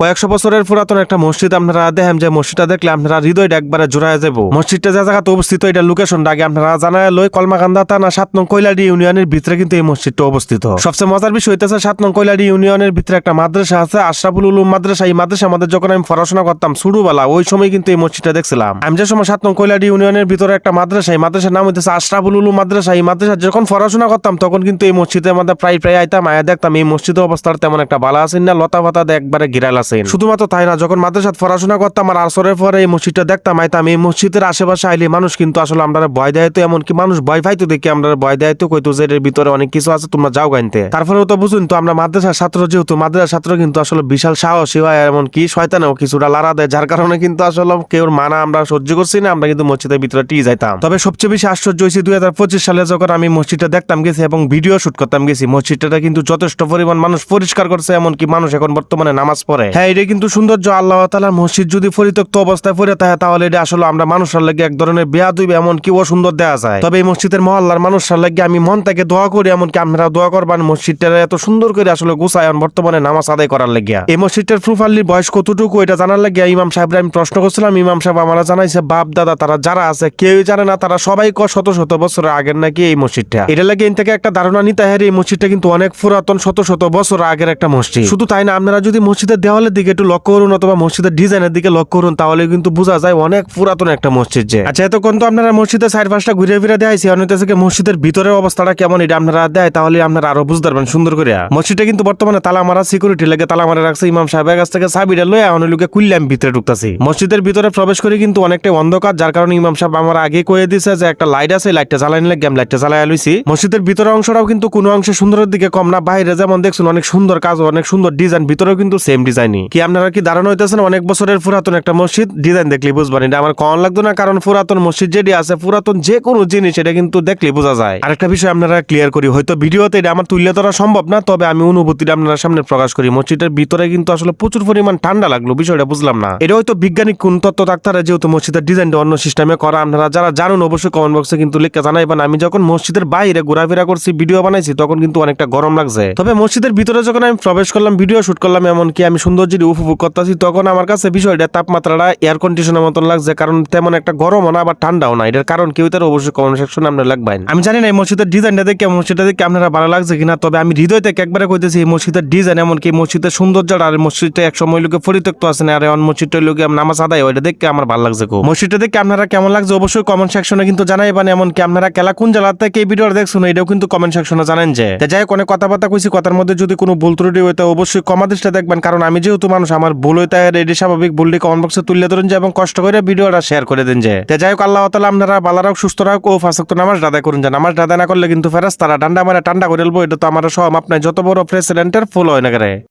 কয়েকশো বছরের পুরাতন একটা মসজিদ আপনারা দেখেন, যে মসজিদটা দেখলে আপনারা হৃদয়টা একবারে জোড়ায় যাব। মসজিদটা যে জায়গাতে অবস্থিত এটা লোকেশনটা আগে আপনারা জানায় লই, কলমাকান্দা থানা, সাত নং কৈলাডি ইউনিয়নের ভিতরে কিন্তু এই মসজিদটা অবস্থিত। সবচেয়ে মজার বিষয় হইতেছে, সাত নং কৈলাডি ইউনিয়নের ভিতরে একটা মাদ্রাসা আছে, আশরাফুল উলুম মাদ্রাসা। এই মাদ্রাসা আমাদের যখন আমি পড়াশোনা করতাম ছোটবেলা, ওই সময় কিন্তু এই মসজিদটা দেখছিলাম। আমি যে সময় সাত নং কৈলাডি ইউনিয়নের ভিতরে একটা মাদ্রাসা, এই মাদ্রাসার নাম হইতেছে আশরাফুল উলুম মাদ্রাসা। এই মাদ্রাসা যখন পড়াশোনা করতাম, তখন কিন্তু এই মসজিদের মধ্যে প্রায় প্রায় আইতাম, আয়া দেখতাম এই মসজিদের অবস্থার তেমন একটা ভালো আছেন না লতা পাতা একবারে গিরাল আছেন শুধুমাত্র তাই না, যখন মাদ্রাসাত পড়াশোনা করতাম আর আসরের পরে এই মসজিদটা দেখতাম, আইতাম, এই মসজিদের আশেপাশে আইলে মানুষ কিন্তু আসলে আমরা ভয় দেয় তো এমনকি মানুষ ভয় পাইতো দেখি আমরা ভয় দেয় তো কইতো যে এর ভিতরে অনেক কিছু আছে, তোমরা যাও গাইতে তারপরেও তো বুঝুন তো, আমরা মাদ্রাসার ছাত্র যেহেতু, মাদ্রাসার ছাত্র কিন্তু আসলে বিশাল সাহসী হয় এমনকি শয়তানেও কিছুটা লারা দেয়, যার কারণে কিন্তু আসলে কেউ মানা আমরা সহ্য করছি না, আমরা কিন্তু মসজিদের ভিতরে টিয়ে যাইতাম। তবে সবচেয়ে বেশি আশ্চর্য হয়েছে দুই হাজার পঁচিশ সালে যখন আমি মসজিদটা দেখতাম গেছি এবং ভিডিও শুট করতাম গেছি মসজিদটা কিন্তু যথেষ্ট পরিমাণ মানুষ পরিষ্কার করছে, এমনকি মানুষ এখন বর্তমানে নামাজ পড়ে। হ্যাঁ এটা কিন্তু সৌন্দর্য আল্লাহ তালার মসজিদ যদি পরিত্যক্ত অবস্থায় পড়ে থাকে, তাহলে এটা আসলে আমরা মানুষের লাগে এক ধরনের বেয়া দুইবে এমনকি অসুন্দর দেওয়া যায়। তবে এই মসজিদের মহল্লার মানুষের লাগে আমি মন থেকে দোয়া করি, এমনকি আপনারা দোয়া করবেন মসজিদটা এত সুন্দর করে আসলে গুছায় বর্তমানে নামাজ আদায় করার লাগিয়া এই মসজিদটার প্রুফাল্লির বয়স কতটুকু, এটা জানার লাগিয়া ইমাম সাহেব আমি প্রশ্ন করছিলাম, ইমাম সাহেব আমরা জানাইছে, বাপ, দাদা, তারা যারা আছে, কেউই জানে না, তারা সবাই ক শত শত বছরের আগের নাকি এই মসজিদটা। এটা লাগে থেকে একটা ধারণা নিতে হয়, এই মসজিদটা কিন্তু অনেক পুরাতন, শত শত বছর আগের একটা মসজিদ। শুধু তাই না, আপনারা যদি মসজিদের দেওয়ালের দিকে একটু লক্ষ্য করুন অথবা মসজিদের ডিজাইনের দিকে লক্ষ্য করুন, তাহলে কিন্তু বোঝা যায় অনেক পুরাতন একটা মসজিদ যে। আচ্ছা এতক্ষণ তো আপনারা মসজিদের সাইড পাশটা ঘুরে ফিরে দেখাইছি, অনেক থেকে মসজিদের ভিতরের অবস্থাটা কেমন, এটা আপনারা দেয় তাহলে আপনারা আরও বুঝতে পারবেন, সুন্দর করে। মসজিদটা কিন্তু বর্তমানে তালা মারা সিকিউরিটি লাগে তালা মারা রাখছে, ইমাম সাহেবের কাছ থেকে সাবিটা লয়ে এখন লোকে কুইল্লাম ভিতরে ঢুকতাছি। মসজিদের ভিতরে প্রবেশ করে কিন্তু অনেকটা অন্ধকার, যার কারণে ইমাম সাহেব আমার আগে কয়ে দিছে যে একটা লাইট আছে লাইটটা জ্বালাই নিলে গেম লাইটটা জ্বালাই লইছি। মসজিদের ভিতরের অংশটাও কিন্তু কোনো অংশে সুন্দরের দিকে কম না, বাইরে যেমন দেখছেন অনেক সুন্দর কাজ, অনেক সুন্দর ডিজাইন ভিতরেও কিন্তু সেম ডিজাইনই কি আপনারা কি দাঁড়ানো হইতেছেন? অনেক বছরের পুরাতন একটা মসজিদ। ডিজাইন দেখলে বুঝবেন, এটা আমার কম লাগতো না, কারণ পুরাতন মসজিদ যেটি আছে, পুরাতন যে কোনো জিনিস, এটা কিন্তু দেখলে বোঝা যায়। আরেকটা বিষয় আপনারা ক্লিয়ার করি, হয়তো ভিডিওতে এটা আমার তুলে ধরা সম্ভব না, তবে আমি অনুভূতিটা আপনারা সামনে প্রকাশ করি। মসজিদের ভিতরে কিন্তু আসলে প্রচুর পরিমাণ ঠান্ডা লাগল, বিষয়টা বুঝলাম না। এটা হয়তো বিজ্ঞানিক কোন তত্ত্ব ডাক্তাররা যেহেতু মসজিদের ডিজাইনটা অন্য সিস্টেমে করা, আপনারা যারা জানুন অবশ্যই কমেন্ট বক্সে কিন্তু লিখে জানাইবেন। আমি যখন মসজিদের বাইরে ঘোরাফেরা করছি ভিডিও বানাইছি, তখন কিন্তু অনেকটা গরম লাগছে। তবে মসজিদের ভিতরে যখন আমি প্রবেশ করলাম ভিডিও শুট করলাম, এমনকি আমি সৌন্দর্যের উপভোগ করতেছি, তখন আমার কাছে বিষয়টা তাপমাত্রাটা এয়ার কন্ডিশনের মতন লাগছে, কারণ তেমন একটা গরমও না, আবার ঠান্ডাও না। এটার কারণ কেউ তার অবশ্যই কমেন্ট সেকশনে আপনারা লাগবেন আমি জানি না এই মসজিদের ডিজাইনটা দেখে মসজিদটা দেখে আপনারা ভালো লাগছে কিনা, তবে আমি হৃদয় থেকে একবারে কইতেছি, এই মসজিদের ডিজাইন এমনকি মসজিদের সৌন্দর্যটা, আর মসজিদটা এক সময় লোকে পরিত্যক্ত আছে না, আর এখন মসজিদটা লোকে নামাজ আদায় ওইটা দেখে আমার ভালো লাগছে খুব। মসজিদটা দেখে আপনারা কেমন লাগছে, অবশ্যই কমেন্ট সেকশনে কিন্তু জানাই জানাইবেন এমনকি আপনারা কেলা কোন জেলা থেকে এই ভিডিওটা দেখছেন, এটাও কিন্তু কমেন্ট সেকশনে জানেন যে। যাই হোক, অনেক কথাবার্তা কইছি, কথার মধ্যে যদি কোনো ভুল ত্রুটি হয় হইতে অবশ্যই কমাদেশটা দেখবেন, কারণ আমি যেহেতু মানুষ আমার ভুল তাই এটি স্বাভাবিক ভুলটি কমেন্ট তুলে ধরেন যে, এবং কষ্ট করে ভিডিওটা শেয়ার করে দেন যে। যাই হোক, আল্লাহ তালা আপনারা বালা রাখ সুস্থ রাখ ও ফাঁসক্ত নামাজ দাদা করুন যান আমার দাদা না করলে কিন্তু ফেরাস তারা ডান্ডা মারা ঠান্ডা করে এটা তো আমার সব আপনার যত বড় প্রেসিডেন্টের ফুল হয় না করে